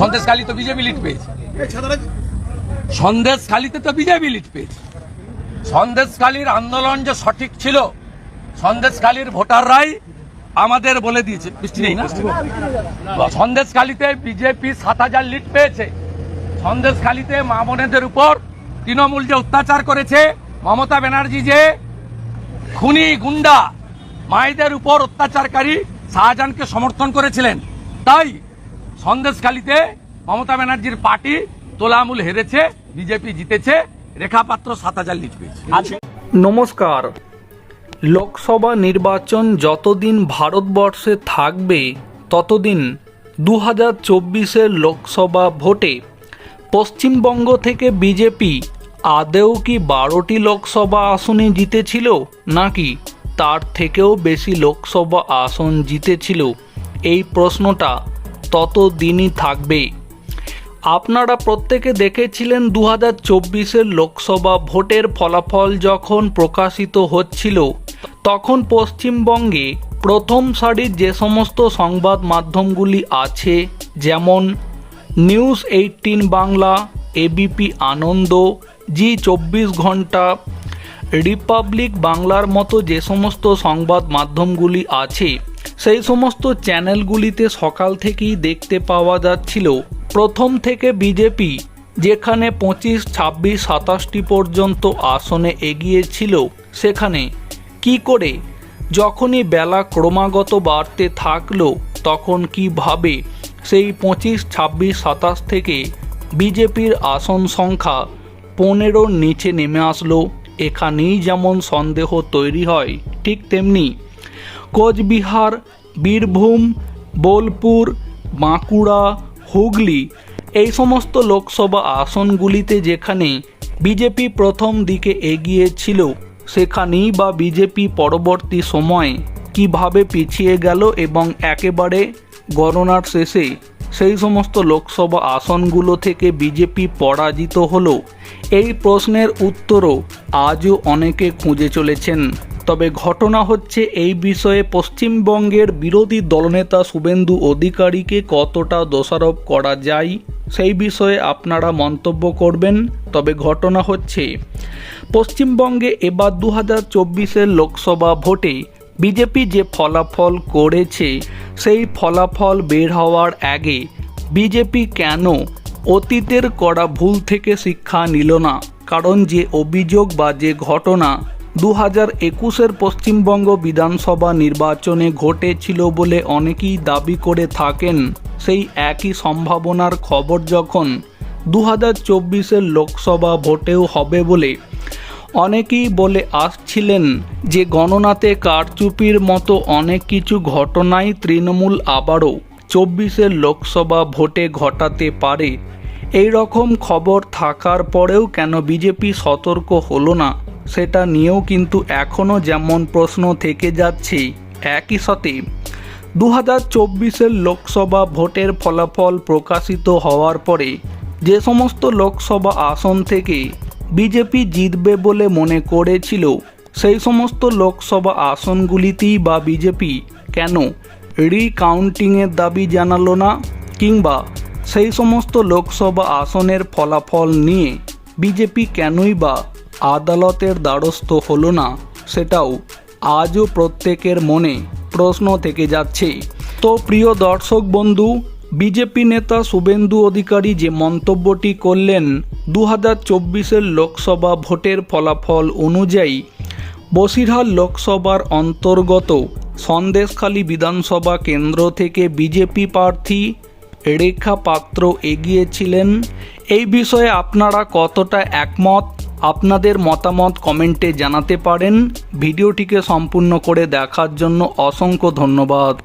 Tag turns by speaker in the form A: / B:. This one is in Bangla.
A: সন্দেশখালী তো বিজেপি লিড পেয়েছে। সন্দেশখালীতে তো বিজেপি লিড পেয়েছে। সন্দেশখালীর আন্দোলন যে সঠিক ছিল সন্দেশখালীর ভোটাররাই আমাদের বলে দিয়েছে। বৃষ্টি নেই না? সন্দেশখালীতে বিজেপি সাত হাজার লিড পেয়েছে। সন্দেশখালীতে মা বোনেদের উপর তৃণমূল যে অত্যাচার করেছে মমতা ব্যানার্জি যে খুনি গুন্ডা মায়েদের উপর অত্যাচারকারী শাহজাহানকে সমর্থন করেছিলেন। তাই সন্দেশখালীতে মমতা ব্যানার্জির পার্টি তোলামূল হেরেছে, বিজেপি জিতেছে, রেখাপাত্র সাত হাজার লিড পেয়েছে।
B: নমস্কার। লোকসভা নির্বাচন যতদিন ভারতবর্ষে থাকবে, ততদিন দু হাজার চব্বিশের লোকসভা ভোটে পশ্চিমবঙ্গ থেকে বিজেপি আদেও কি বারোটি লোকসভা আসনে জিতেছিল নাকি তার থেকেও বেশি লোকসভা আসন জিতেছিল? এই প্রশ্নটা ততদিনই থাকবে। আপনারা প্রত্যেকে দেখেছিলেন দু হাজার চব্বিশের লোকসভা ভোটের ফলাফল যখন প্রকাশিত হচ্ছিল, তখন পশ্চিমবঙ্গে প্রথম সারির যে সমস্ত সংবাদ মাধ্যমগুলি আছে, যেমন news eighteen Bangla, ABP Ananda, Zee চব্বিশ ঘণ্টা, রিপাবলিক বাংলার মতো যে সমস্ত সংবাদ মাধ্যমগুলি আছে সেই সমস্ত চ্যানেলগুলিতে সকাল থেকেই দেখতে পাওয়া যাচ্ছিল প্রথম থেকে বিজেপি, যেখানে পঁচিশ, ছাব্বিশ, সাতাশটি পর্যন্ত আসনে এগিয়েছিল। সেখানে কি করে যখনই বেলা ক্রমাগত বাড়তে থাকল, তখন কীভাবে সেই পঁচিশ, ছাব্বিশ, সাতাশ থেকে বিজেপির আসন সংখ্যা পনেরোর নিচে নেমে আসলো, এখানেই যেমন সন্দেহ তৈরি হয়, ঠিক তেমনি কোচবিহার, বীরভূম, বোলপুর, বাঁকুড়া, হুগলি এই সমস্ত লোকসভা আসনগুলিতে যেখানে বিজেপি প্রথম দিকে এগিয়ে ছিল, সেখানেই বা বিজেপি পরবর্তী সময়ে কীভাবে পিছিয়ে গেল এবং একেবারে গণনার শেষে সেই সমস্ত লোকসভা আসনগুলো থেকে বিজেপি পরাজিত হলো, এই প্রশ্নের উত্তরও আজও অনেকে খুঁজে চলেছেন। তবে ঘটনা হচ্ছে এই বিষয়ে পশ্চিমবঙ্গের বিরোধী দলনেতা শুভেন্দু অধিকারীকে কতটা দোষারোপ করা যায়, সেই বিষয়ে আপনারা মন্তব্য করবেন, তবে ঘটনা হচ্ছে, পশ্চিমবঙ্গে এবার দু হাজার চব্বিশের লোকসভা ভোটে বিজেপি যে ফলাফল করেছে, সেই ফলাফল বের হওয়ার আগে বিজেপি কেন অতীতের করা ভুল থেকে শিক্ষা নিল না? কারণ যে অভিযোগ বা যে ঘটনা দু হাজার একুশের পশ্চিমবঙ্গ বিধানসভা নির্বাচনে ঘটেছিল বলে অনেকেই দাবি করে থাকেন। সেই একই সম্ভাবনার খবর যখন দু হাজার চব্বিশের লোকসভা ভোটেও হবে বলে অনেকেই বলে আসছিলেন যে গণনাতে কারচুপির মতো অনেক কিছু ঘটনাই তৃণমূল আবারও চব্বিশের লোকসভা ভোটে ঘটাতে পারে। এই রকম খবর থাকার পরেও কেন বিজেপি সতর্ক হলো না? সেটা নিয়েও কিন্তু এখনও যেমন প্রশ্ন থেকে যাচ্ছে, একই সাথে দু হাজার চব্বিশের লোকসভা ভোটের ফলাফল প্রকাশিত হওয়ার পরে যে সমস্ত লোকসভা আসন থেকে বিজেপি জিতবে বলে মনে করেছিল, সেই সমস্ত লোকসভা আসনগুলিতেই বা বিজেপি কেন রিকাউন্টিংয়ের দাবি জানালো না? কিংবা সেই সমস্ত লোকসভা আসনের ফলাফল নিয়ে বিজেপি কেনই বা আদালতের দ্বারস্থ হলো না, সেটাও আজও প্রত্যেকের মনে প্রশ্ন থেকে যাচ্ছে। তো প্রিয় দর্শক বন্ধু, বিজেপি নেতা শুভেন্দু অধিকারী যে মন্তব্যটি করলেন দু হাজার লোকসভা ভোটের ফলাফল অনুযায়ী, বসিরহাট লোকসভার অন্তর্গত সন্দেশখালী বিধানসভা কেন্দ্র থেকে বিজেপি প্রার্থী রেখা পাত্র এগিয়েছিলেন। এই বিষয়ে আপনারা কতটা একমত? আপনাদের মতামত কমেন্টে জানাতে পারেন। ভিডিওটিকে সম্পূর্ণ করে দেখার জন্য অসংখ্য ধন্যবাদ।